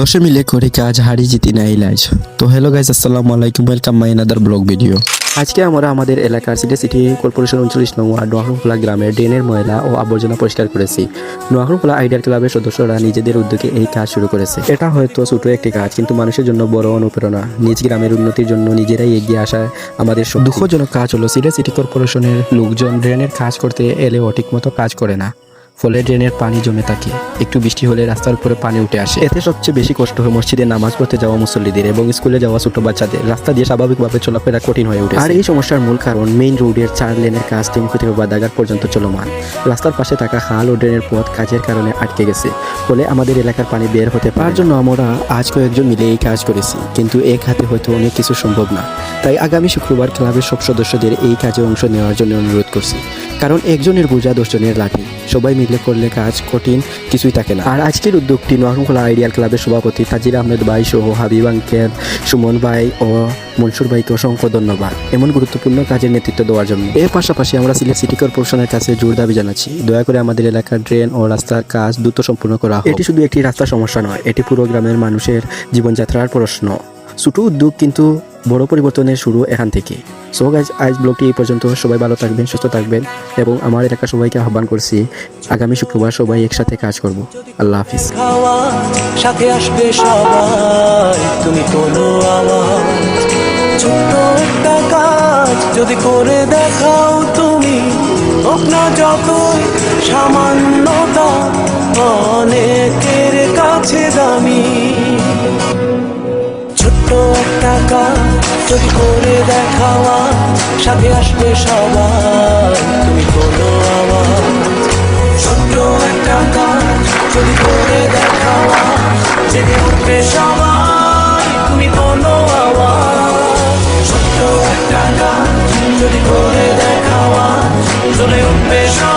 দশে মিলে করি কাজ হারি জিতি না ইলাজ। তো হ্যালো গাইজ আসসালামু আলাইকুম welcome my another blog video আজকে আমরা আমাদের এলাকার সিটি সিটি কর্পোরেশন উনচল্লিশ নং ওয়ার্ড নোয়াখরুমখোলা গ্রামের ড্রেনের ময়লা ও আবর্জনা পরিষ্কার করেছি। নোয়াখরুমখোলা আইডিয়াল ক্লাবের সদস্যরা নিজেদের উদ্যোগে এই কাজ শুরু করেছে। এটা হয়তো ছোট একটি কাজ কিন্তু মানুষের জন্য বড় অনুপ্রেরণা। নিজ গ্রামের উন্নতির জন্য নিজেরাই এগিয়ে আসা আমাদের দুঃখজনক কাজ হলো সিটি সিটি কর্পোরেশনের লোকজন ড্রেনের কাজ করতে এলেও ঠিকমতো কাজ করে না। ফলে ড্রেনের পানি জমে থাকে। একটু বৃষ্টি হলে রাস্তার উপরে পানি উঠে আসে। এতে সবচেয়ে বেশি কষ্ট হয় মসজিদে নামাজ পড়তে যাওয়া মুসল্লিদের এবং স্কুলে যাওয়া ছোট বাচ্চাদের। রাস্তা দিয়ে স্বাভাবিকভাবে চলাফেরা কঠিন হয়ে ওঠে আর এই সমস্যার মূল কারণ মেইন রোডের চার লেনের কাজ টিমকু থেকে বাদাগার পর্যন্ত চলমান। রাস্তার পাশে থাকা খাল ও ড্রেনের পথ কাজের কারণে আটকে গেছে। ফলে আমাদের এলাকার পানি বের হতে পারার জন্য আমরা আজ কয়েকজন মিলে এই কাজ করেছি। কিন্তু এক হাতে হয়তো অনেক কিছু সম্ভব না। তাই আগামী শুক্রবার ক্লাবের সব সদস্যদের এই কাজে অংশ নেওয়ার জন্য অনুরোধ করছি। কারণ একজনের বোঝা দশজনের লাঠি। সবাই মিলে করলে কাজ কঠিন, কিছুই থাকে না। আর আজকের উদ্যোগটি নোয়াখোলা আইডিয়াল ক্লাবের সভাপতি তাজির আহমেদ ভাই সহ হাবিব আঙ্কেল, সুমন ভাই ও মনসুর ভাইকে অসংখ্য ধন্যবাদ এমন গুরুত্বপূর্ণ কাজের নেতৃত্ব দেওয়ার জন্য। এর পাশাপাশি আমরা সিলেট সিটি কর্পোরেশনের কাছে জোর দাবি জানাচ্ছি। দয়া করে আমাদের এলাকার ড্রেন ও রাস্তার কাজ দ্রুত সম্পূর্ণ করা এটি শুধু একটি রাস্তার সমস্যা নয়, এটি পুরো গ্রামের মানুষের জীবনযাত্রার প্রশ্ন। ছোট উদ্যোগ কিন্তু বড় পরিবর্তনের শুরু এখান থেকে। সো গাইজ আজ ব্লগটি এই পর্যন্ত। সবাই ভালো থাকবেন, সুস্থ থাকবেন এবং আমার এলাকা সবাইকে আহ্বান করছি, আগামী শুক্রবার সবাই একসাথে কাজ করব। আল্লাহ হাফিজ। সাথে আসবে সবাই। তুমি আওয়াজ ছোট্ট একটা কাজ। যদি করে দেখাও তুমি না যতই, সামান্যতা অনেকের কাছে দামি। ছোট্ট একটা কাজ যদি করে দেখাওয়া, সাথে আসবে সবাই তুমি কোনো আওয়াজ ছোট্ট একটা কাজ যদি করে দেখাওয়া জেগে উঠবে সবাই। তুমি কোনো আওয়াজ ছোট্ট একটা কাজ যদি করে দেখাওয়া জ্বলে উঠবে সবাই।